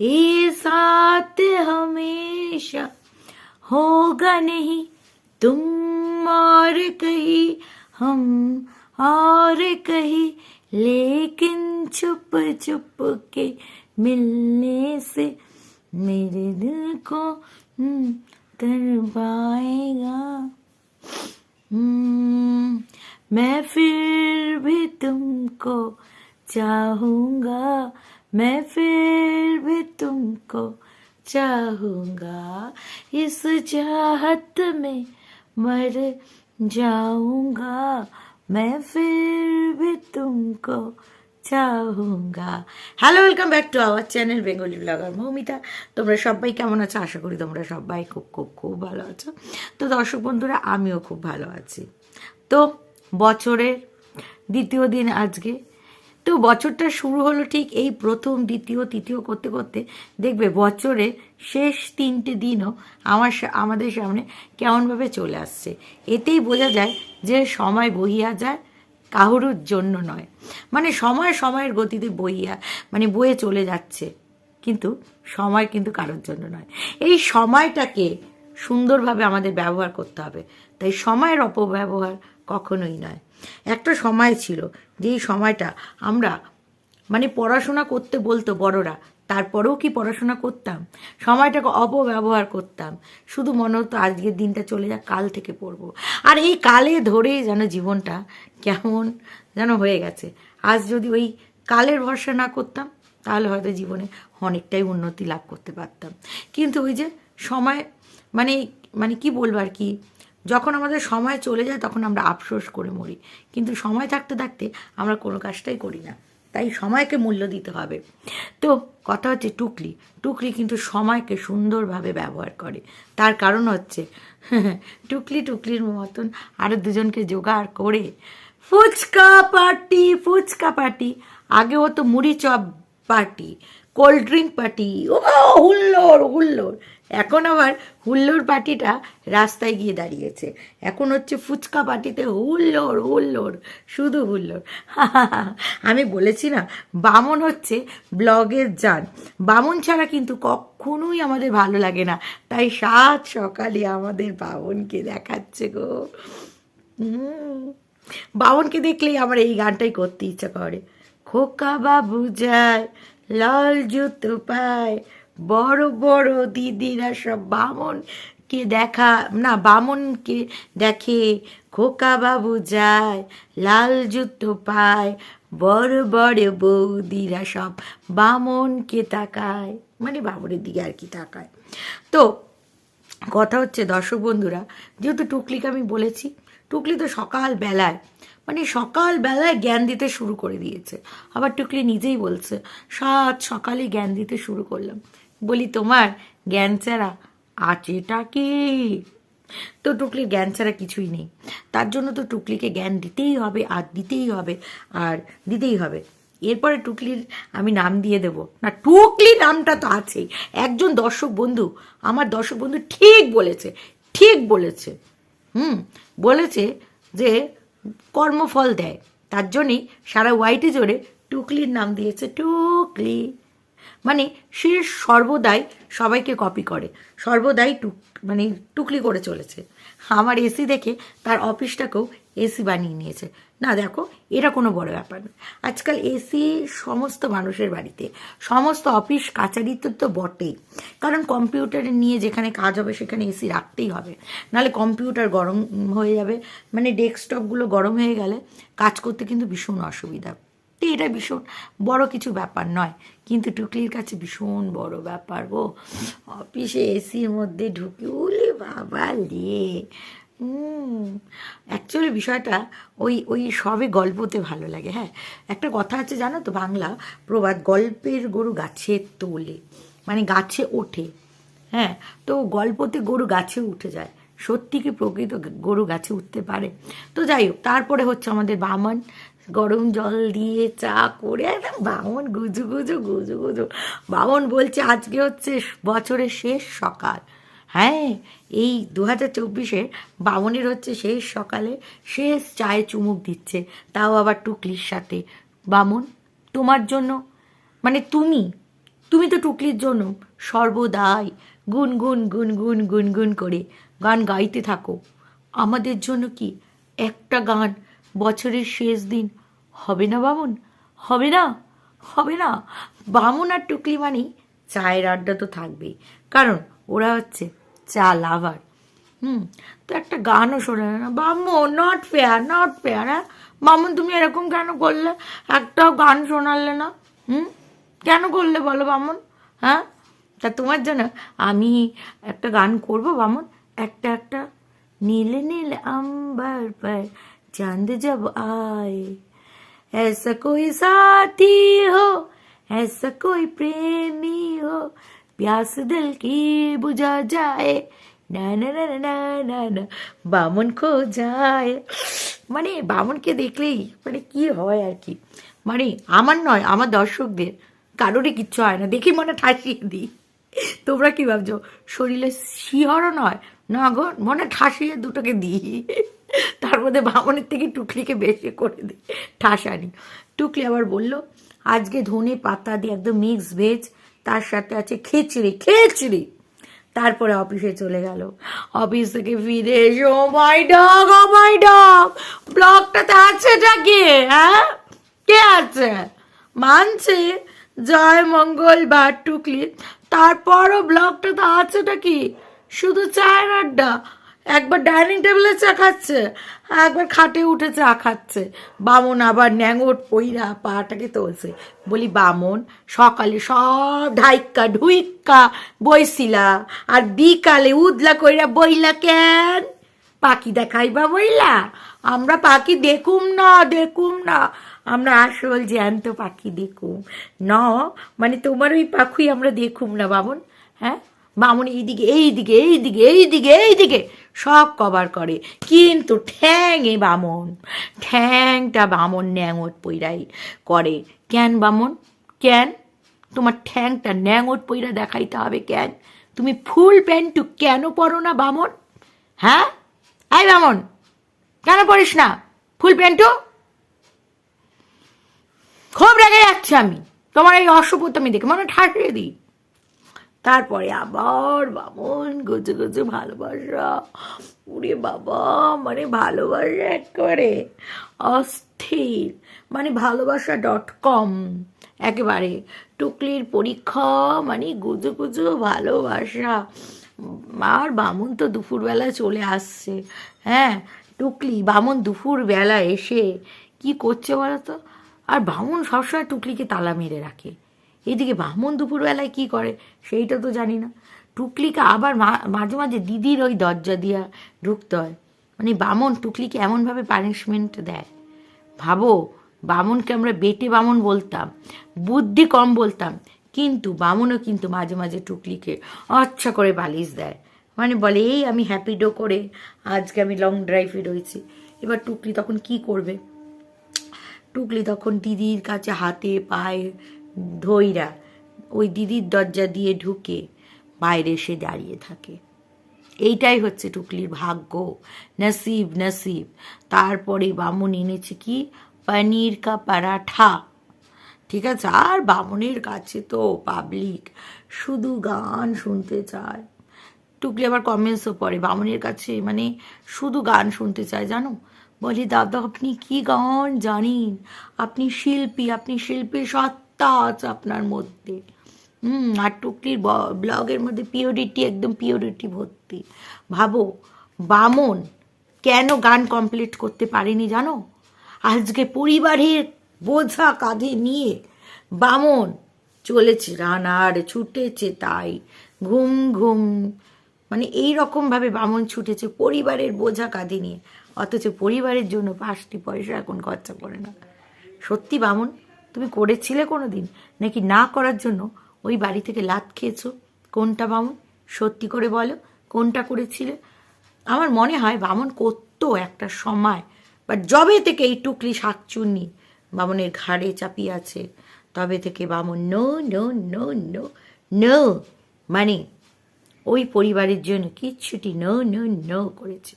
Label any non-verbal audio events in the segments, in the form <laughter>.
ये साथ हमेशा होगा नहीं। तुम और कहीं हम और कहीं लेकिन छुप छुप के मिलने से मेरे दिल को हम्म, तर पाएगा हम्म, मैं फिर भी तुमको चाहूँगा। मैं फिर भी तुमको चाहूंगा इस चाहत में मर जाऊंगा मैं फिर भी तुमको চাহুঙ্গা hello welcome back to our channel Bengali blogger Moumita তোমরা সবাই কেমন আছো আশা করি তোমরা সবাই খুব খুব খুব ভালো আছো তো দর্শক বন্ধুরা আমিও খুব ভালো আছি তো বছরের দ্বিতীয় দিন আজকে তো বছরটা শুরু হলো ঠিক এই প্রথম, দ্বিতীয়, তৃতীয় করতে করতে। দেখবে বছরে শেষ তিনটে দিনও আমার আমাদের সামনে কেমনভাবে চলে আসছে। এতেই বোঝা যায় যে সময় বহিয়া যায় কারোর জন্য নয়। মানে সময় সময়ের গতিতে বইয়া মানে বয়ে চলে যাচ্ছে। কিন্তু সময় কিন্তু কারোর জন্য নয়। এই সময়টাকে সুন্দরভাবে আমাদের ব্যবহার করতে হবে। তাই সময়ের অপব্যবহার কখনোই নয়। একটা সময় ছিল যেই সময়টা আমরা মানে পড়াশোনা করতে বলতো বড়রা, তারপরেও কি পড়াশোনা করতাম? সময়টাকে অপব্যবহার করতাম। শুধু মনে হতো আজকের দিনটা চলে যাক, কাল থেকে পড়ব। আর এই কালে ধরেই যেন জীবনটা কেমন যেন হয়ে গেছে। আজ যদি ওই কালের ভরসা না করতাম, তাহলে হয়তো জীবনে অনেকটাই উন্নতি লাভ করতে পারতাম। কিন্তু ওই যে সময় মানে মানে কি বলব আর কি? যখন আমাদের সময় চলে যায়, তখন আমরা আফসোস করে মরি। কিন্তু সময় থাকতে থাকতে আমরা কোনো কাজটাই করি না। তাই সময়কে মূল্য দিতে হবে। তো কথা হচ্ছে টুকলি। টুকলি কিন্তু সময়কে সুন্দরভাবে ব্যবহার করে। তার কারণ হচ্ছে, <laughs> টুকলি টুকলির মতন আরও দুজনকে জোগাড় করে ফুচকা পার্টি ফুচকা পার্টি। আগে হতো মুড়ি chop party. Cold drink party. ও হুল্লোড় হুল্লোড়। এখন আবার হুল্লোড় পার্টিটা রাস্তায় গিয়ে দাঁড়িয়েছে। এখন হচ্ছে ফুচকা পার্টিতে হুল্লোড় হুল্লোড়, শুধু হুল্লোড়। <laughs> আমি বলেছি না, বামন হচ্ছে ব্লগের যান বামন ছাড়া কিন্তু কখনোই আমাদের ভালো লাগে না। তাই সাত সকালে আমাদের বামনকে দেখাচ্ছে গো। বামনকে দেখলেই আমার এই গানটাই করতে ইচ্ছা করে। খোকা বাবু যায় লাল জুতো পায়। বড় বড় দিদিরা সব বামনকে দেখা, না, বামনকে দেখে খোকা বাবু যায়, লাল জুতো পায়। বড় বড় বৌদিরা সব বামনকে তাকায়। মানে বাবরের দিকে আর কি তাকায়। তো কথা হচ্ছে দর্শক বন্ধুরা, যেহেতু টুকলিকে আমি বলেছি, টুকলি তো সকাল বেলায় মানে সকাল বেলায় জ্ঞান দিতে শুরু করে দিয়েছে। আবার টুকলি নিজেই বলছে, সাত সকালে জ্ঞান দিতে শুরু করলাম। বলি, তোমার জ্ঞান ছাড়া আছেটা কি? তো টুকলির জ্ঞান ছাড়া কিছুই নেই। তার জন্য তো টুকলিকে জ্ঞান দিতেই হবে, আর দিতেই হবে, আর দিতেই হবে। এরপরে টুকলির আমি নাম দিয়ে দেব। না টুকলি নামটা তো আছেই। একজন দর্শক বন্ধু, আমার দর্শক বন্ধু ঠিক বলেছে ঠিক বলেছে। হুম, বলেছে যে কর্মফল দেয়। তার জন্যই সারা হোয়াইটে জোরে টুকলির নাম দিয়েছে, টুকলি। মানে সে সর্বদাই সবাইকে কপি করে, সর্বদাই টুক মানে টুকলি করে চলেছে। আমার এসি দেখে তার অফিসটাকেও এসি বানিয়ে নিয়েছে। না, দেখো, এটা কোনো বড় ব্যাপার না আজকাল এসি সমস্ত মানুষের বাড়িতে, সমস্ত অফিস কাচারিতে তো বটেই। কারণ কম্পিউটারে নিয়ে যেখানে কাজ হবে, সেখানে এসি রাখতেই হবে। নাহলে কম্পিউটার গরম হয়ে যাবে। মানে ডেস্কটপগুলো গরম হয়ে গেলে কাজ করতে কিন্তু ভীষণ অসুবিধা। তো এটা ভীষণ বড় কিছু ব্যাপার নয়। কিন্তু টুকলির কাছে ভীষণ বড় ব্যাপার গো। অফিসে এসির মধ্যে ঢুকে, উলে বাবা লে। অ্যাকচুয়ালি বিষয়টা ওই ওই সবে গল্পতে ভালো লাগে হ্যাঁ। একটা কথা আছে, জানো তো, বাংলা প্রবাদ, গল্পের গরু গাছে তোলে মানে গাছে ওঠে হ্যাঁ। তো গল্পতে গরু গাছে উঠে যায়, সত্যি কি প্রকৃত গরু গাছে উঠতে পারে? তো যাই হোক, তারপরে হচ্ছে আমাদের বামন, গরম জল দিয়ে চা করে, একদম বামন গুজু গুজু গুজু গুজু। বামন বলছে, আজকে হচ্ছে বছরের শেষ সকাল। হ্যাঁ এই দু হাজার চব্বিশে বামনের হচ্ছে শেষ সকালে শেষ চায়ে চুমুক দিচ্ছে। তাও আবার টুকলির সাথে। বামন, তোমার জন্য? মানে তুমি? তুমি তো টুকলির জন্য। সর্বদাই গুনগুন গুনগুন গুনগুন করে গান গাইতে থাকো। আমাদের জন্য কি একটা গান বছরের শেষ দিন? হবে না বামুন? হবে না? হবে না। বামুন আর টুকলি মানেই চায়ের আড্ডা তো থাকবেই। কারণ ওরা হচ্ছে চা লাভার হুম তো একটা গানও শোনে না বামুন নট ফেয়ার নট ফেয়ার হ্যাঁ বামুন তুমি এরকম কেন করলে একটাও গান শোনালে না হুম কেন করলে বলো বামুন হ্যাঁ তা তোমার জন্য আমি একটা গান করব বামুন একটা একটা নীলে নীল अंबर पर चांद जब आए ऐसा कोई साथी हो ऐसा कोई प्रेमी हो প্যাস দিল কি বুঝা যায় না না না না না না বামন খো যায় মানে বামনকে দেখলেই মানে কি হয় আর কি? মানে আমার নয়, আমার দর্শকদের, কারোরই কিচ্ছু হয় না। দেখি মনে ঠাসিয়ে দিই। তোমরা কি ভাবছ? শরীরে শিহরণ হয় না গো, মনে ঠাসিয়ে দুটোকে দিই। তার মধ্যে বামনের থেকে টুকলিকে বেশি করে দিই। ঠাসানি। টুকলি আবার বলল, আজকে ধনে পাতা দিয়ে একদম মিক্স ভেজ তার সাথে আছে খিচড়ি খিচড়ি। তারপরে অফিসে চলে গেল। অফিস থেকে ফিরে এসে ও মাই ডগ ও মাই ডগ ব্লগটাতে আছেটা কে হ্যাঁ? কে আছে? মানছে, জয়, মঙ্গল বার টুকলি তারপরও ব্লগটা তো আছেটা কি? শুধু চায়ের আড্ডা? একবার ডাইনিং টেবিলে চা খাচ্ছে একবার খাটে উঠে চা খাচ্ছে। বামন আবার ন্যাঙট পইরা পাটাকে তুলছে। বলি, বামন, সকালে সব ঢাইক্কা ঢুইক্কা বইছিলা, আর বিকালে উদলা কইরা বইলা কেন? পাখি দেখাইবা বইলা? আমরা পাখি দেখুম না দেখুম না। আমরা আসল জ্যান্ত পাখি দেখুম। ন মানে তোমার ওই পাখি আমরা দেখুম না, বামন হ্যাঁ? বামন এইদিকে এইদিকে এইদিকে এইদিকে এইদিকে। সব কভার করে। কিন্তু ঠ্যাঙে বামন, ঠ্যাংটা বামন ন্যাঙট পইরাই করে। কেন বামন? কেন? তোমার ঠ্যাংটা ন্যাঙট পইরা দেখাইতে হবে কেন? তুমি ফুল প্যান্টু কেন পরো না বামন? হ্যাঁ? এই বামন, কেন পড়িস না? ফুল প্যান্টু? খুব রেগে যাচ্ছে আমি। তোমার এই অসভ্যতামি দেখে মনে ঠাসিয়ে দিই। তারপরে আবার বামন গুজু গুজু ভালোবাসা। উড়ে বাবা মানে ভালোবাসা একেবারে অস্থির। মানে ভালোবাসা ডট কম একেবারে। টুকলির পরীক্ষা মানে গুজু গুজু ভালোবাসা। আর বামন তো দুপুরবেলা চলে আসছে। হ্যাঁ টুকলি, বামন দুপুরবেলা এসে কি করছে বলো তো আর বামন সবসময় টুকলিকে তালা মেরে রাখে। এদিকে বামন দুপুরবেলায় কি করে, সেইটা তো জানি না। টুকলিকে আবার মাঝে মাঝে দিদির ওই দরজা দিয়া ঢুকতে হয়। মানে বামন টুকলিকে এমনভাবে পানিশমেন্ট দেয়। ভাবো, বামনকে আমরা বেটে বামন বলতাম, বুদ্ধি কম বলতাম, কিন্তু বামনও কিন্তু মাঝে মাঝে টুকলিকে আচ্ছা করে বালিশ দেয়। মানে বলে, এই আমি হ্যাপিডো করে আজকে আমি লং ড্রাইভে রয়েছি। এবার টুকলি তখন কি করবে? টুকলি তখন দিদির কাছে হাতে, পায়ে ধইরা ওই দিদির দরজা দিয়ে ঢুকে বাইরে এসে দাঁড়িয়ে থাকে। এইটাই হচ্ছে টুকলির ভাগ্য। নসিব নসিব। তারপরে বামুন এনেছে কি? পনির কা পরাঠা। ঠিক আছে? আর বামুনের কাছে তো পাবলিক শুধু গান শুনতে চায়। টুকলি আবার কমেন্টসও পড়ে, বামুনের কাছে মানে শুধু গান শুনতে চায়, জানো? বলি, দাদা, আপনি কি গান জানেন? আপনি শিল্পী, আপনি শিল্পীর সত্তা আছে আপনার মধ্যে। হুম, আর টুকলির ব্লগের মধ্যে পিওরিটি, একদম পিওরিটি ভর্তি। ভাবো, বামন কেন গান কমপ্লিট করতে পারেনি জানো? আজকে পরিবারের বোঝা কাঁধে নিয়ে বামন চলেছে, রানার ছুটেছে তাই। ঘুম ঘুম। মানে এই রকমভাবে বামন ছুটেছে পরিবারের বোঝা কাঁধে নিয়ে। অথচ পরিবারের জন্য পাঁচটি পয়সা এখন খরচা করে না। সত্যি বামন? তুমি করেছিলে কোনো দিন নাকি না করার জন্য ওই বাড়ি থেকে লাত খেয়েছো? কোনটা বামন? সত্যি করে বলো, কোনটা করেছিলে? আমার মনে হয় বামন করতো একটা সময় বাট জবে থেকে এই টুকলি শাকচুন্নি বামনের ঘাড়ে চাপিয়ে আছে, তবে থেকে বামন no no no no no মানে ওই পরিবারের জন্য কিচ্ছুটি নো নো নো করেছে।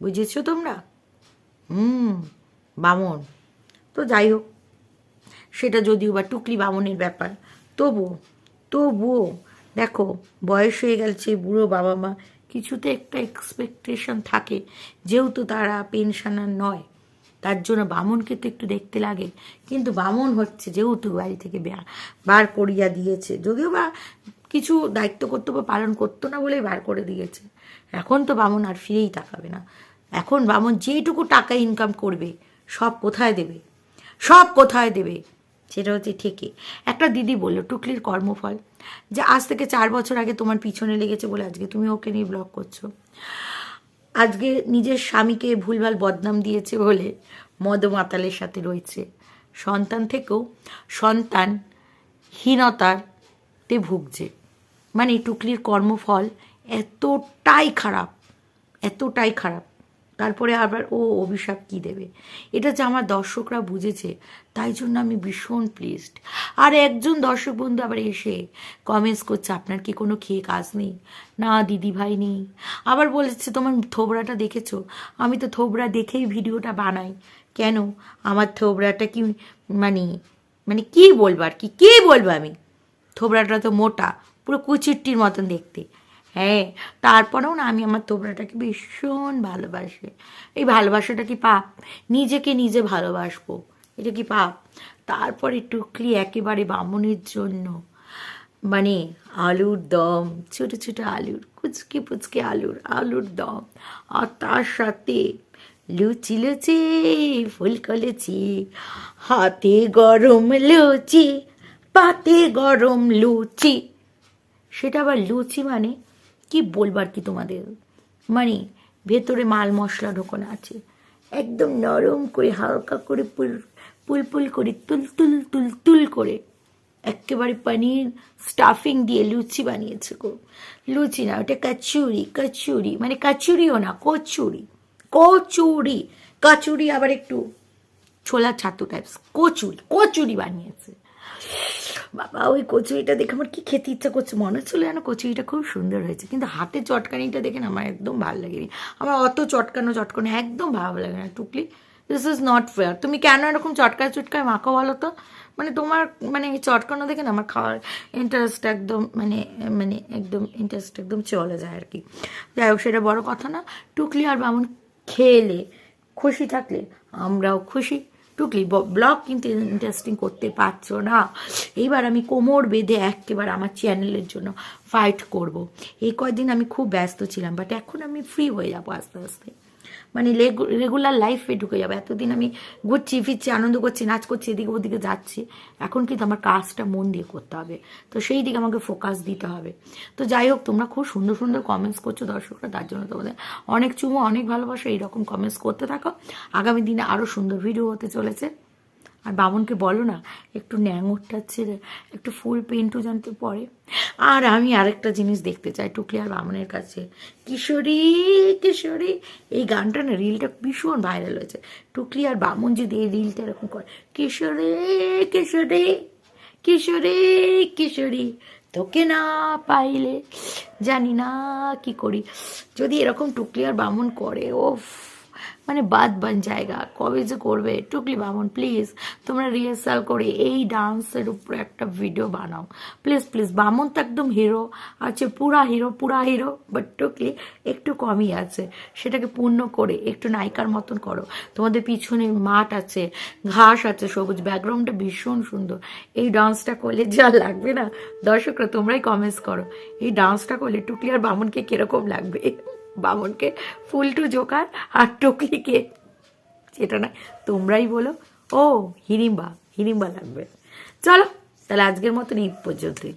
বুঝেছ তোমরা? হুম, বামন। তো যাই হোক সেটা যদিও বা টুকলি বামনের ব্যাপার। তবু তবুও, দেখো, বয়স হয়ে গেছে, বুড়ো বাবা মা, কিছুতে একটা এক্সপেকটেশন থাকে, যেহেতু তারা পেনশনার নয়, তার জন্য বামনকে তো একটু দেখতে লাগে। কিন্তু বামন হচ্ছে যেহেতু বাড়ি থেকে বার করিয়া দিয়েছে, যদিও বা কিছু দায়িত্ব কর্তব্য পালন করতো না বলেই বার করে দিয়েছে। এখন তো বামন আর ফিরেই তাকাবে না। এখন বামন যেটুকু টাকা ইনকাম করবে, সব কোথায় দেবে? সব কোথায় দেবে? সেটা হচ্ছে ঠিকই একটা দিদি বলল, টুকলির কর্মফল, যে আজ থেকে চার বছর আগে তোমার পিছনে লেগেছে বলে আজকে তুমি ওকে নিয়ে ব্লগ করছ। আজকে নিজের স্বামীকে ভুলভাল বদনাম দিয়েছে বলে মদ মাতালের সাথে রয়েছে। সন্তান থেকেও সন্তান হীনতারতে ভুগছে। মানে টুকলির কর্মফল এতটাই খারাপ এতটাই খারাপ। তারপরে আবার, ও অভিশাপ কি দেবে? এটা যে আমার দর্শকরা বুঝেছে, তাই জন্য আমি ভীষণ প্লিজড আর একজন দর্শক বন্ধু আবার এসে কমেন্টস করছে, আপনার কি কোনো খেয়ে কাজ নেই? না দিদি ভাই নেই। আবার বলেছে, তোমার থোবড়াটা দেখেছ? আমি তো থোবড়া দেখেই ভিডিওটা বানাই। কেন? আমার থোবড়াটা কি মানে মানে কি বলব আর কি? কি বলব আমি? থোবড়াটা তো মোটা, পুরো কুচিরটির মতন দেখতে। হ্যাঁ তারপরেও না আমি আমার তোবড়াটাকে ভীষণ ভালোবাসি। এই ভালোবাসাটা কি পাপ? নিজেকে নিজে ভালোবাসবো। এটা কি পাপ? তারপরে টুকলি একেবারে বামনের জন্য। মানে আলুর দম, ছোটো ছোটো আলুর, কুচকে পুচকে আলুর আলুর দম। আর তার সাথে লুচি লুচি, ফুলকো লুচি, হাতে গরম লুচি, পাতে গরম লুচি। সেটা আবার লুচি মানে কি বলবার কি তোমাদের? মানে ভেতরে মাল মশলা ঢোকানো আছে। একদম নরম করে, হালকা করে পুল পুল করে, তুল তুল তুল তুল করে। একেবারে পনির স্টাফিং দিয়ে লুচি বানিয়েছে গো। লুচি না, ওটা কচুরি কচুরি। মানে কচুরিও না, কচুরি। কচুরি। কচুরি আবার একটু ছোলা ছাতু টাইপস কচুরি কচুরি বানিয়েছে। বাবা, ওই কচুরিটা দেখে আমার কি খেতে ইচ্ছা করছে? মনে হচ্ছিল যেন কচুরিটা খুব সুন্দর হয়েছে। কিন্তু হাতে চটকানিটা দেখে না আমার একদম ভালো লাগেনি। আমার অত চটকানো চটকানো একদম ভালো লাগে না। টুকলি দিস ইজ নট ফেয়ার তুমি কেন এরকম চটকায় চটকায় মাখো বলো তো? মানে তোমার মানে এই চটকানো দেখে না আমার খাওয়ার ইন্টারেস্ট একদম মানে মানে একদম ইন্টারেস্ট একদম চলে যায় আর কি। যাই হোক, সেটা বড় কথা না। টুকলি আর বামন খেলে, খুশি থাকলে আমরাও খুশি। টুকলি ব্লগ কিন্তু ইন্টারেস্টিং করতে পারছ না এইবার আমি কোমর বেঁধে একেবারে আমার চ্যানেলের জন্য ফাইট করব। এই কয়দিন আমি খুব ব্যস্ত ছিলাম বাট এখন আমি ফ্রি হয়ে যাব আস্তে আস্তে মানে রেগুলার লাইফে ঢুকে যাবে। এতদিন আমি ঘুরছি, ফিরছি, আনন্দ করছি, নাচ করছি, এদিকে ওদিকে যাচ্ছি। এখন কিন্তু আমার কাজটা মন দিয়ে করতে হবে। তো সেই দিকে আমাকে ফোকাস দিতে হবে। তো যাই হোক, তোমরা খুব সুন্দর সুন্দর কমেন্টস করছ দর্শকরা। তার জন্য তোমাদের অনেক চুমো, অনেক ভালোবাসো। এইরকম কমেন্টস করতে থাকো। আগামী দিনে আরও সুন্দর ভিডিও হতে চলেছে। আর বামনকে বলো না, একটু ন্যাঙরটা ছেড়ে, একটু ফুল পেন্টও জানতে পরে। আর আমি আরেকটা জিনিস দেখতে চাই টুকলি আর বামনের কাছে। কিশোরী কিশোরী, এই গানটা না রিলটা ভীষণ ভাইরাল হয়েছে। টুকলি আর বামন যদি এই রিলটা এরকম করে, কিশোরী কিশোরী কিশোরী কিশোরী, তোকে না পাইলে জানি না কি করি। যদি এরকম টুকলি আর বামন করে ও মানে বাদ বান জায়গা। কবে যে করবে? টুকলি বামন প্লিজ তোমরা রিহার্সাল করে এই ডান্সের উপরে একটা ভিডিও বানাও। প্লিজ প্লিজ বামন তো একদম হিরো আছে পুরা হিরো পুরা হিরো বাট টুকলি একটু কমই আছে। সেটাকে পূর্ণ করে একটু নায়িকার মতন করো। তোমাদের পিছনে মাঠ আছে, ঘাস আছে সবুজ ব্যাকগ্রাউন্ডটা ভীষণ সুন্দর। এই ডান্সটা করলে যা লাগবে না? দর্শকরা তোমরাই কমেন্টস করো। এই ডান্সটা করলে টুকলি আর বামনকে কীরকম লাগবে? বামনকে ফুলটু জোকার আর টুকলিকে। সেটা না তোমরাই বলো। ও হিড়িম্বা হিড়িম্বা লাগবে। চলো, তাহলে আজকের মতন এই পর্যন্তই।